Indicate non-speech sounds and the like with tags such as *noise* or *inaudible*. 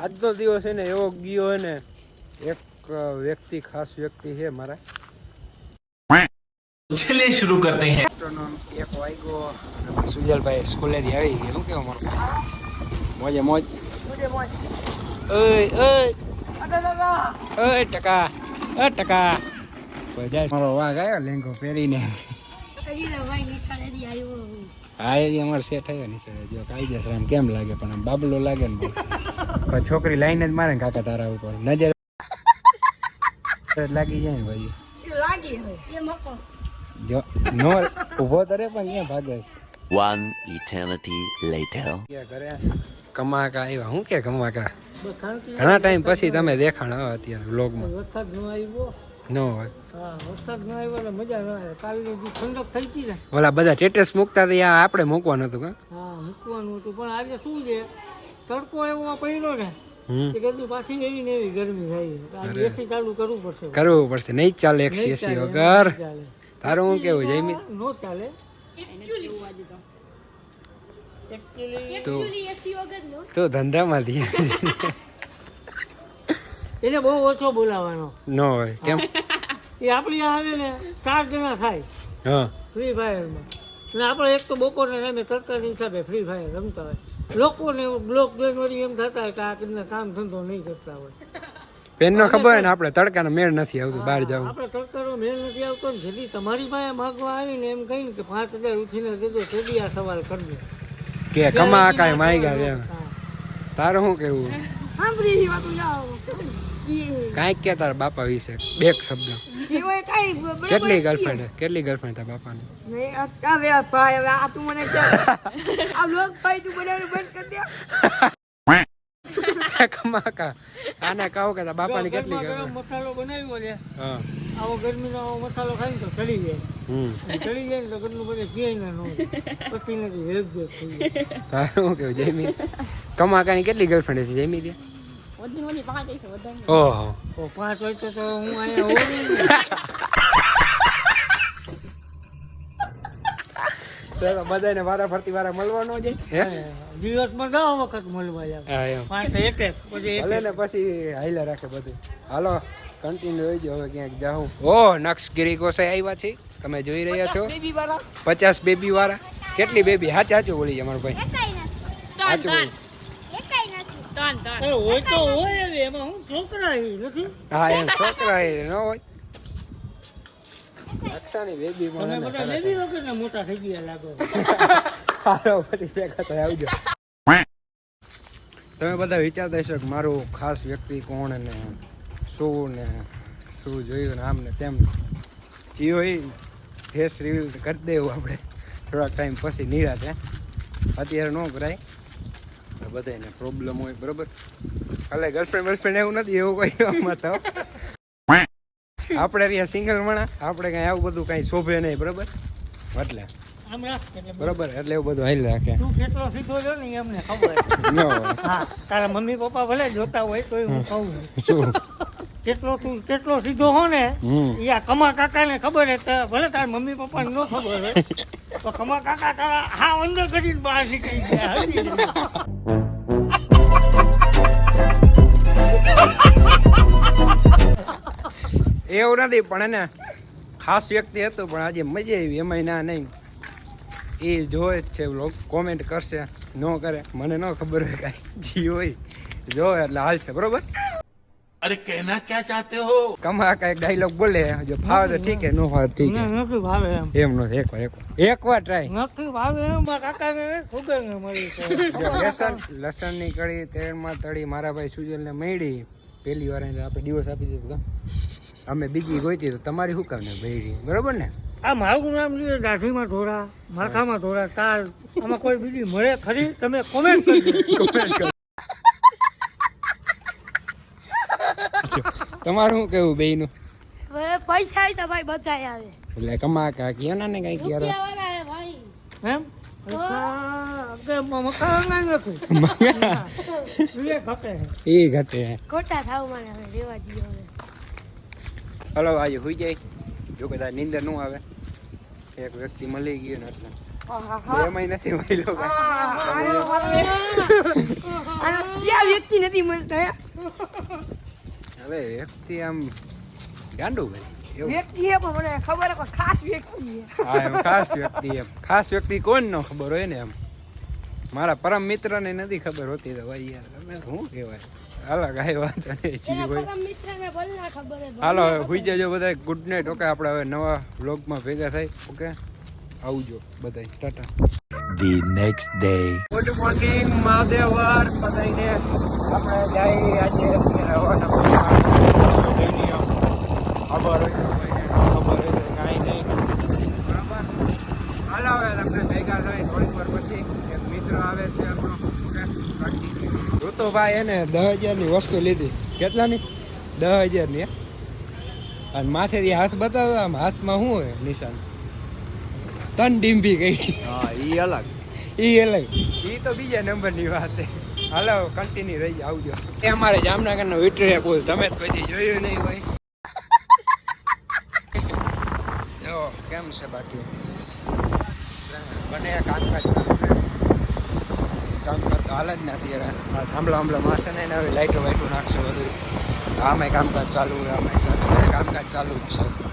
આજનો દિવસ એને એવો ગયો ને એક વ્યક્તિ ખાસ વ્યક્તિ છે મારા. ચલિએ શરૂ કરતે હૈ. સુજલભાઈ સ્કૂલેથી આવી શું કેવું મારું? મોજે મોજ. મોજે મોજ. ઓય ઓય. ઓય ટકા. ઓ ટકા. મારો વાઘ આવ્યો લેંગો પહેરીને. હા એ અમારે સેટ થયો કેમ લાગે પણ આમ બાબલો લાગે ને પણ છોકરી લાઈને જ મારે કાકા તારા ઉપર. નજર લાગી જાય ને ભાઈ. જો નો ઊભો તો પણ ક્યાં ભાગે છે. One eternity later. ક્યાં કમાકા આવ્યા હું કે કમાકા ઘણા ટાઈમ પછી તમે દેખાણ આવે અત્યારે વ્લોગમાં વરસાદ આવ્યો ન હોય. હા વરસાદ ન આવ્યો એટલે મજા આવે. કાલની ઠંડક થઈ હતી ને. ઓલા બધા સ્ટેટસ મૂકતા હતા ત્યાં આપણે મૂકવાનું હતું કા? મૂકવાનું હતું. પણ આજે શું છે તડકો એવો પડ્યો ને ગરમી પાછી એવી ને એવી ગરમી થાય. એસી ચાલુ કરવું પડશે. કરવું પડશે. નહીં ચાલે એસી વગર. તારું હું કેવું જયમી નો ચાલે. એકચ્યુઅલી તો ધંધામાંથી એને બહુ ઓછો બોલાવાનો ન હોય. કેમ? એ આપણી આ આવે ને ચાર જણા થાય. હા. ફ્રી ફાયરમાં અને આપણે એક તો બપોરના ટાઈમે તડકાની હિસાબે ફ્રી ફાયર રમતા હોય. લોકોને બ્લોક જોઈને વળી એમ થતા હોય કે આ કીધને કામ ધંધો નહીં કરતા હોય. પેનનો ખબર હોય ને આપણે તડકાનો મેળ નથી આવતો બહાર જવું. આપણે તડકાનો મેળ નથી આવતો ને જેથી તમારી પાસે માગવા આવીને એમ કહીને કે પાંચ હજાર ઉઠીને દેજો તેદી આ સવાલ કરજો કે કમા કાંઈ માગ્યા એમ. હા. તારું શું કેવું કાંઈક કે તારા બાપા વિશે બે શબ્દ કેટલી ગર્લફ્રેન્ડ કેટલી ગર્લફ્રેન્ડ તારા બાપાની? *laughs* કમાકા. આને કહો કે તારા બાપાની કેટલી ગરમા ગરમ ગર્લફ્રેન્ડ મસાલો બનાવ્યો છે. હા. આવો ગરમીનો આવો મસાલો ખાઈ તો ચડી જાય. ચડી જાય ને તો ઘરનું બધે ક્યાંય ના નો પછી નથી વેબ વેબ થઈ જાય તારું કેવું જયમી કમાકાની કેટલી ગર્લફ્રેન્ડ છે જયમી ત્યાં ઓહો. પાંચ હોય તો હું અહીંયા *laughs* બધાને વારા ફરતી વારા મળવાનો છે. દિવસમાં દસ વખત મળવા જાવ. પાંચ એક એક પછી ભલે ને પછી હાઈલા રાખે બધું. હાલો કન્ટિન્યુ હોય જો હવે ક્યાંક જાઉં. ઓ નક્ષ ગિરી ગોસાઈ આવ્યા છે. તમે જોઈ રહ્યા છો. પચાસ બેબી વાળા. કેટલી બેબી? હાચા હાચું બોલી અમારો ભાઈ. હાચું બોલી. અરે હોય તો હોય હવે એમાં હું છોકરા નથી. હા એમ છોકરા ન હોય. નકશાની બેબી તમે બધા બેબી વગર મોટા થઈ ગયા લાગો. હાલો પછી ભેગા થાય આવજો. તમે બધા વિચારતા હશો કે મારું ખાસ વ્યક્તિ કોણ ને શું ને શું જોયું ને આમ ને તેમ. જીઓ હોય ફેસ રિવીલ કરી દેવું આપણે. થોડાક ટાઈમ પછી નિરાશ અત્યારે ન કરાય. બધાને પ્રોબ્લેમ હોય બરોબર? એટલે ગર્લફ્રેન્ડ વર્લફ્રેન્ડ એવું નથી એવું કોઈ *laughs* આમાં તો. આપણે રહ્યા સિંગલ મણા આપણે કઈ આવું બધું કઈ શોભે નહીં બરોબર? એટલે. બરોબર? એટલે એવું બધું હાલ રાખે. તું કેટલો સીધો છો ને એમને ખબર *laughs* હા તારા મમ્મી પપ્પા ભલે જોતા હોય તો હું કહું છું. *laughs* કેટલો તું કેટલો સીધો હો ને એ આ કમા કાકા ને ખબર હે ભલે તારા મમ્મી પપ્પા ને ન ખબર હોય તો કમા કાકા તારા હા અંદર કરીને બહાર નીકળી ગયા. એવું નથી પણ એને ખાસ વ્યક્તિ હતો પણ આજે મજા આવી એમાં ના નહીં. એ જોવે જ છે લોકો કોમેન્ટ કરશે ન કરે મને ન ખબર હોય કાંઈ જી હોય જો એટલે હાલ છે બરોબર? અરે કહેના ક્યાં ચાહતે હો? કમા કા ડાયલોગ બોલે જો ભાવે તો ઠીક હે નો ભાવે ઠીક હે. નથી ભાવે એમ. નો એક વાર એક વાર. એક વાર ટ્રાય નથી ભાવે એમ મારા કાકા ને ખુગર ને મળી લસણ લસણની કળી તેલમાં તળી મારા ભાઈ સુજલ ને મળી. પહેલી વાર આપણે દિવસ આપી દીધો અમે બીજી ગોતી તો તમારી શું કામ ને મળી બરોબર ને? આ મારું નામ લીધે દાઢીમાં ઢોરા માથામાં ઢોરા તાર આમાં કોઈ બીજી મળે ખરી? તમે કોમેન્ટ કરો *laughs* તમારું શું કેવું બેયનું? હવે પૈસા તો ભાઈ બધા આવે. એટલે કમા કા કયો ના ને કઈ ભાઈ. એમ? એ ઘટે ખોટા થાવ મને રેવા દો હવે. હલો આજે હોઈ જાય. જો કદાચ નીંદર ન આવે. એક વ્યક્તિ મળી ગયો ને એટલે. એમાંય નથી મળ્યો ક્યાં વ્યક્તિ નથી મળતા હવે વ્યક્તિ આમ ગાંડું વ્યક્તિ હે પણ મને ખબર ખાસ વ્યક્તિ હે. હા ખાસ વ્યક્તિ એમ ખાસ વ્યક્તિ કોણ નો ખબર હોય ને એમ. મારા પરમ મિત્રને નથી ખબર હોતી તો ભાઈ યાર તમે શું કહેવાય? હાલો કાંઈ વાંધો નહીં જી હોય મિત્રને ભલે ખબર હે હાલો હવે હુઈ જજો બધા ગુડ નાઇટ ઓકે આપણે હવે નવા વ્લોગમાં ભેગા થાય ઓકે આવજો બધા ટાટા. The next day. મોર્નિંગ મહાદેવર બધાને આપણે જઈએ આજે અત્યારે હવાના પોરમાં ખબર હોય તો કોઈને ન ખબર હોય તો કાંઈ નહીં બરાબર હાલો હવે તમને ભેગા થાય થોડીક વાર પછી એક મિત્ર આવે છે આપણો ઓકે ઋતુભાઈ એને દસ હજારની વસ્તુ લીધી. કેટલાની? દસ હજારની ની અને માથેથી હાથ બતાવો આમ હાથમાં શું હોય નિશાન? તન ડીંભી ગઈ. હા ઈ અલગ. ઈ અલગ. ઈ તો બીજા નંબરની વાત છે. હાલો કન્ટિન્યુ રહી આવજો. એ અમારે જામનગરનો વિક્ટોરિયા પુલ તમે જ કોઈ જોયું નહીં હોય. *laughs* જો કેમ છે બાકી? બને કામકાજ તો હાલ જ નથી હવે થાંભલા થાંભલા મારશે ને હવે લાઈટો વાઈટો નાખશે બધું. આમે કામકાજ ચાલુ આમે કામકાજ ચાલુ જ છે.